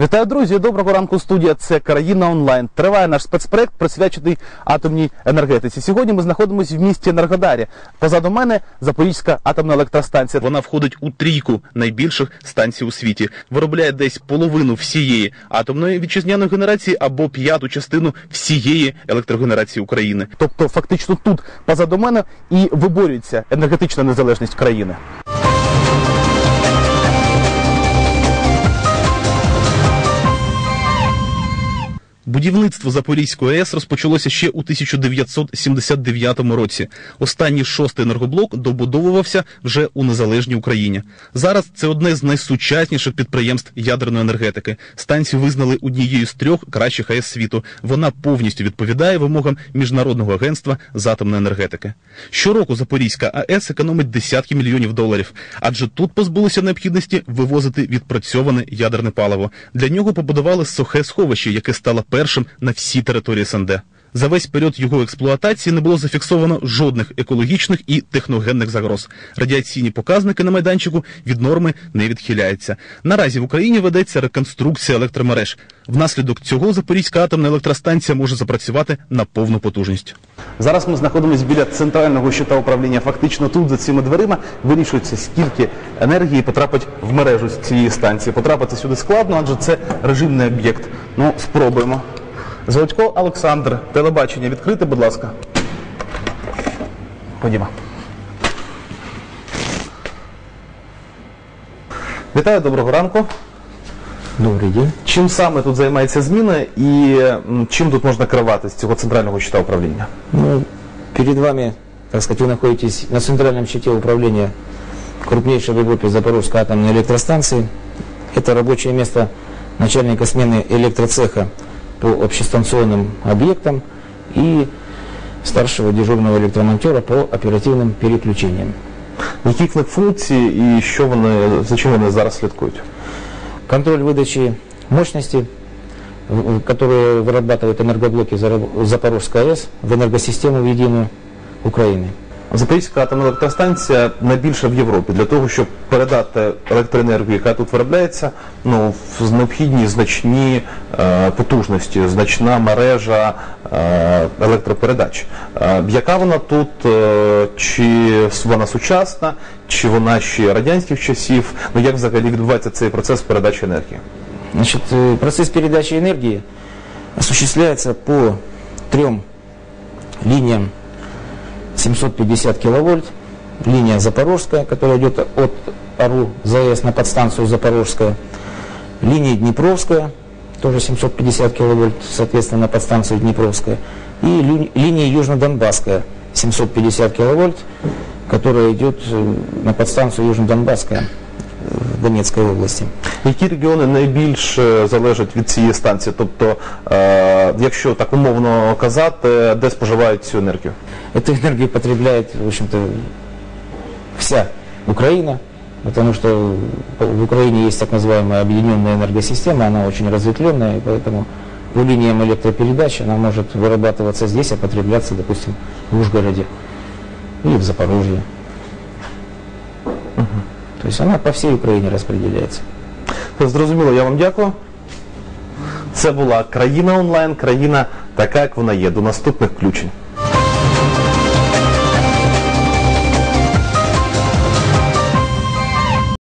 Вітаю, друзі! Доброго ранку, студія. Це країна онлайн. Триває наш спецпроект, присвячений атомній енергетиці. Сьогодні ми знаходимося в місті Енергодарі. Позаду мене Запорізька атомна електростанція. Вона входить у трійку найбільших станцій у світі. Виробляє десь половину всієї атомної вітчизняної генерації або п'яту частину всієї електрогенерації України. Тобто, фактично тут позаду мене і виборюється енергетична незалежність країни. Будівництво Запорізької АЕС розпочалося ще у 1979 році. Останній шостий енергоблок добудовувався вже у незалежній Україні. Зараз це одне з найсучасніших підприємств ядерної енергетики. Станцію визнали однією з трьох кращих АЕС світу. Вона повністю відповідає вимогам міжнародного агентства з атомної енергетики. Щороку Запорізька АЕС економить десятки мільйонів доларів, адже тут позбулися необхідності вивозити відпрацьоване ядерне паливо. Для нього побудували сухе сховище, яке стало першим на всій території СНД. За весь період його експлуатації не було зафіксовано жодних екологічних і техногенних загроз. Радіаційні показники на майданчику від норми не відхиляються. Наразі в Україні ведеться реконструкція електромереж. Внаслідок цього Запорізька атомна електростанція може запрацювати на повну потужність. Зараз ми знаходимося біля центрального щита управління. Фактично тут за цими дверима вирішується, скільки енергії потрапить в мережу з цієї станції. Потрапити сюди складно, адже це режимний об'єкт. Ну, спробуємо. Золотько Олександр, телебачення відкрите, будь ласка. Ходімо. Вітаю, доброго ранку. Добрый день. Чим саме тут займається зміна і м, чим тут можна керувати з цього центрального щита управління? Ну, перед вами, так сказать, вы находитесь на центральном щите управления крупнейшей в Европе Запорожской атомной электростанции. Это рабочее место начальника смены электроцеха по общестанционным объектам и старшего дежурного электромонтера по оперативным переключениям. Які їх функції і що вони за чим вони зараз слідкують? Контроль выдачи мощности, в- в- которые вырабатывают энергоблоки Заро- Запорожской АЭС в энергосистему в единую Украины. Запорізька атомна електростанція найбільша в Європі для того, щоб передати електроенергію, яка тут виробляється, ну в необхідні значні е, потужності, значна мережа е, електропередач. Е, яка вона тут? е, чи вона сучасна, чи вона ще радянських часів? Ну як взагалі відбувається цей процес передачі енергії? Значит, э, процесс передачи энергии осуществляется по трем линиям 750 киловольт. Линия Запорожская, которая идет от АРУ ЗАЭС на подстанцию Запорожская. Линия Днепровская, тоже 750 киловольт, соответственно, на подстанцию Днепровская. И ли- линия Южно-Донбасская, 750 киловольт, которая идет э, на подстанцию Южно-Донбасская э, в Донецкой области. Які регіони найбільше залежать від цієї станції? Тобто, е, якщо так умовно казати, де споживають цю енергію? Эту энергию потребляет, в общем-то, вся Украина, потому что в Украине есть так называемая объединенная энергосистема, она очень разветвленная, и поэтому по линиям электропередач она может вырабатываться здесь, а потребляться, допустим, в Ужгороде или в Запорожье. То есть вона по всій Україні розподіляється. Зрозуміло, я вам дякую. Це була країна онлайн, країна така, як вона є. До наступних включень.